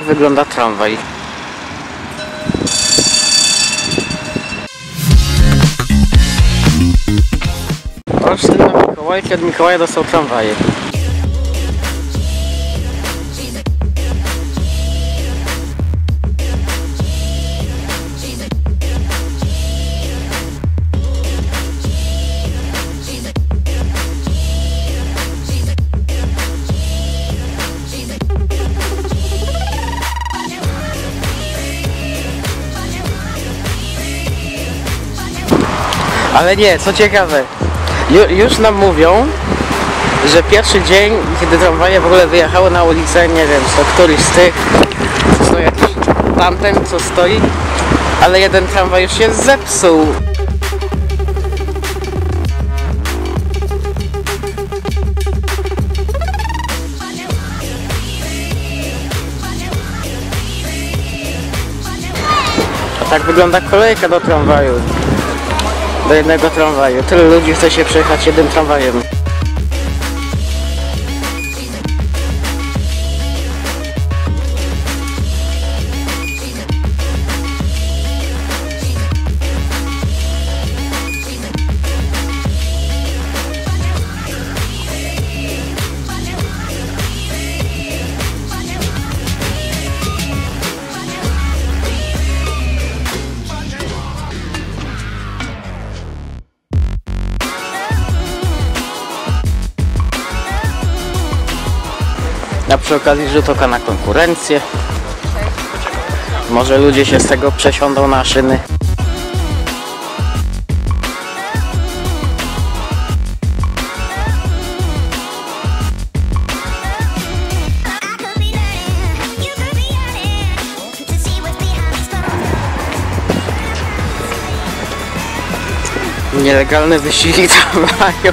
tak wygląda tramwaj. Olsztyn na Mikołajki, od Mikołaja dostał tramwaje. Ale nie, co ciekawe, ju, już nam mówią, że pierwszy dzień, kiedy tramwaje w ogóle wyjechały na ulicę, nie wiem, to któryś z tych, co stoi jakiś tamten, co stoi, ale jeden tramwaj już się zepsuł. A tak wygląda kolejka do tramwaju. Do jednego tramwaju. Tyle ludzi chce się przejechać jednym tramwajem. A przy okazji rzut oka na konkurencję. Może ludzie się z tego przesiądą na szyny. Nielegalne wyścigi tramwaju.